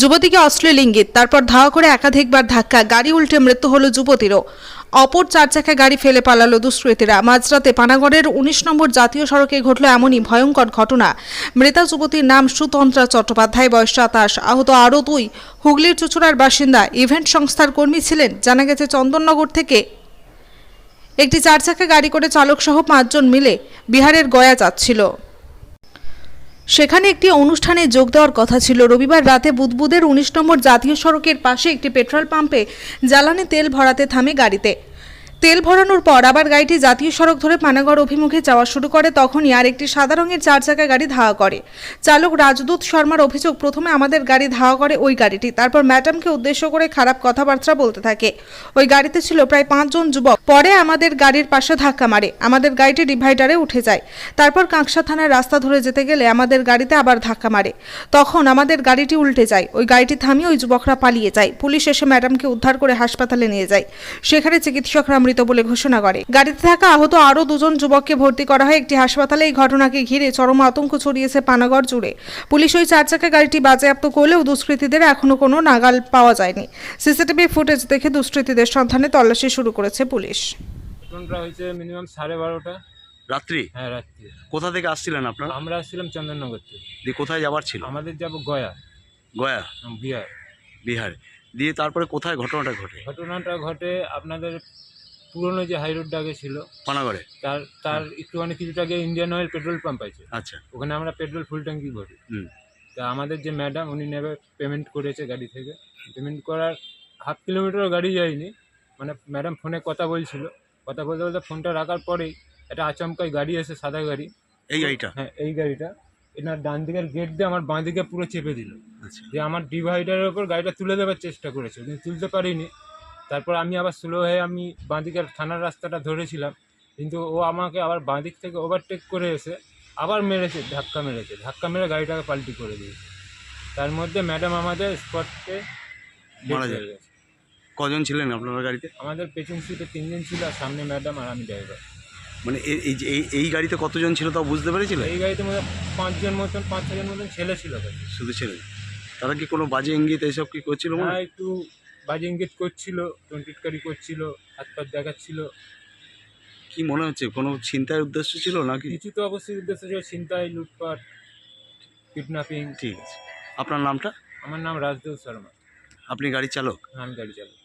যুবতীকে অশ্লীল ইঙ্গিত তারপর ধাওয়া করে একাধিকবার ধাক্কা, গাড়ি উল্টে মৃত্যু হলো যুবতীরও। অপর চার চাকা গাড়ি ফেলে পালালো দুষ্কৃতীরা। মাঝরাতে পানাগড়ের উনিশ নম্বর জাতীয় সড়কে ঘটল এমনই ভয়ঙ্কর ঘটনা। মৃতা যুবতীর নাম সুতন্ত্রা চট্টোপাধ্যায়, বয়স সাতাশ। আহত আরও দুই। হুগলির চুচুড়ার বাসিন্দা, ইভেন্ট সংস্থার কর্মী ছিলেন। জানা গেছে চন্দননগর থেকে একটি চার চাকা গাড়ি করে চালক সহ পাঁচজন মিলে বিহারের গয়া যাচ্ছিল। সেখানে একটি অনুষ্ঠানে যোগ দেওয়ার কথা ছিল। রবিবার রাতে বুদবুদের উনিশ নম্বর জাতীয় সড়কের পাশে একটি পেট্রোল পাম্পে জ্বালানি তেল ভরাতে থামে গাড়িতে। তেল ভরানোর পর আবার গাড়িটি জাতীয় সড়ক ধরে পানাগড় অভিমুখে যাওয়া শুরু করে, তখনই আর একটি সাদা রঙের চার চাকা গাড়ি ধাওয়া করে। চালক রাজদূত শর্মার অভিযোগ, প্রথমে আমাদের গাড়ি ধাওয়া করে ওই গাড়িটি, তারপর ম্যাডামকে উদ্দেশ্য করে খারাপ কথাবার্তা বলতে থাকে। ওই গাড়িতে ছিল প্রায় পাঁচজন যুবক। পরে আমাদের গাড়ির পাশে ধাক্কা মারে। আমাদের গাড়িটি ডিভাইডারে উঠে যায়। তারপর কাঁকসা থানার রাস্তা ধরে যেতে গেলে আমাদের গাড়িতে আবার ধাক্কা মারে। তখন আমাদের গাড়িটি উল্টে যায়। ওই গাড়িটি থামিয়ে ওই যুবকরা পালিয়ে যায়। পুলিশ এসে ম্যাডামকে উদ্ধার করে হাসপাতালে নিয়ে যায়। সেখানে চিকিৎসকরা মৃত বলে ঘোষণা করে। গাড়িতে থাকা আহত আরও দুজন যুবককে ভর্তি করা হয় একটি হাসপাতালে। এই ঘটনাকে ঘিরে চরম আতঙ্ক ছড়িয়েছে পানাগড় জুড়ে। পুলিশ ওই চার চাকা গাড়িটি বাজেয়াপ্ত করলেও দুষ্কৃতীদের এখনও কোনো নাগাল পাওয়া যায়নি। সিসিটিভি ফুটেজ দেখে দুষ্কৃতীদের সন্ধানে তল্লাশি শুরু করেছে পুলিশ। ঘটনাটা হয়েছে মিনিমাম সাড়ে বারোটা। রাত্রি? হ্যাঁ রাত্রি। কোথা থেকে আসছিলেন আপনারা? আমরা আসছিলাম চন্দননগর থেকে। দিয়ে কোথায় যাবার ছিল? আমাদের যাব গয়া। গয়া? উম, বিহার। দিয়ে তারপরে কোথায় ঘটনাটা ঘটে? ঘটনাটা ঘটে আপনাদের পুরনো যে হাই রোডটা আগে ছিল পানাগড়ে? তার তার একটুখানি কিছুটা আগে ইন্ডিয়ান অয়েল পেট্রোল পাম্প আছে। আচ্ছা। ওখানে আমরা পেট্রোল ফুল ট্যাঙ্কি ভরি। তা আমাদের যে ম্যাডাম উনি নেবে পেমেন্ট করেছে গাড়ি থেকে। পেমেন্ট করার হাফ কিলোমিটারও গাড়ি যায়নি। মানে ম্যাডাম ফোনে কথা বলছিল। কথা বলতে বলতে ফোনটা রাখার পরেই একটা আচমকাই গাড়ি এসে সাদা গাড়ি। এই গাড়িটা? হ্যাঁ এই গাড়িটা। এনার ডান দিকের গেট দিয়ে আমার বাঁ দিকে পুরো চেপে দিল। আচ্ছা। যে আমার ডিভাইডারের ওপর গাড়িটা তুলে দেওয়ার চেষ্টা করেছে। কিন্তু তুলতে পারিনি। তারপর আমি আবার স্লো হয়ে আমি বাঁ দিকের থানার রাস্তাটা ধরেছিলাম। কিন্তু ও আমাকে আবার বাঁদিক থেকে ওভারটেক করে এসে আবার মেরেছে ধাক্কা মেরেছে। ধাক্কা মেরে গাড়িটাকে পাল্টি করে দিয়েছে। তার মধ্যে ম্যাডাম আমাদের স্পটে মারা যায়। কজন ছিলেন আপনার গাড়িতে? আমাদের পেছন সিটে তিনজন ছিল আর সামনে ম্যাডাম আর আমি ড্রাইভার মানে এই এই যে- এই গাড়িতে কতজন ছিল তাও বুঝতে পেরেছিলেন এই গাড়িতে মধ্যে পাঁচজন মতন পাঁচ ছজন মতন ছেলে ছিল। শুধু ছেলে। তারা কি কোনো বাজে ইঙ্গিত এইসব কি করছিল? একটু বাজে ইঙ্গিত করছিল টন্টিটকারি করছিল হাত পাত দেখাচ্ছিল। কি মনে হচ্ছে? কোনো চিন্তার উদ্দেশ্য ছিল নাকি? কিছু তো অবশ্যই উদ্দেশ্য ছিল চিন্তায় লুটপাট কিডন্যাপিং ঠিক আছে। আপনার নামটা? আমার নাম রাজদেব শর্মা। আপনি গাড়ি চালক? আমি গাড়ি চালাই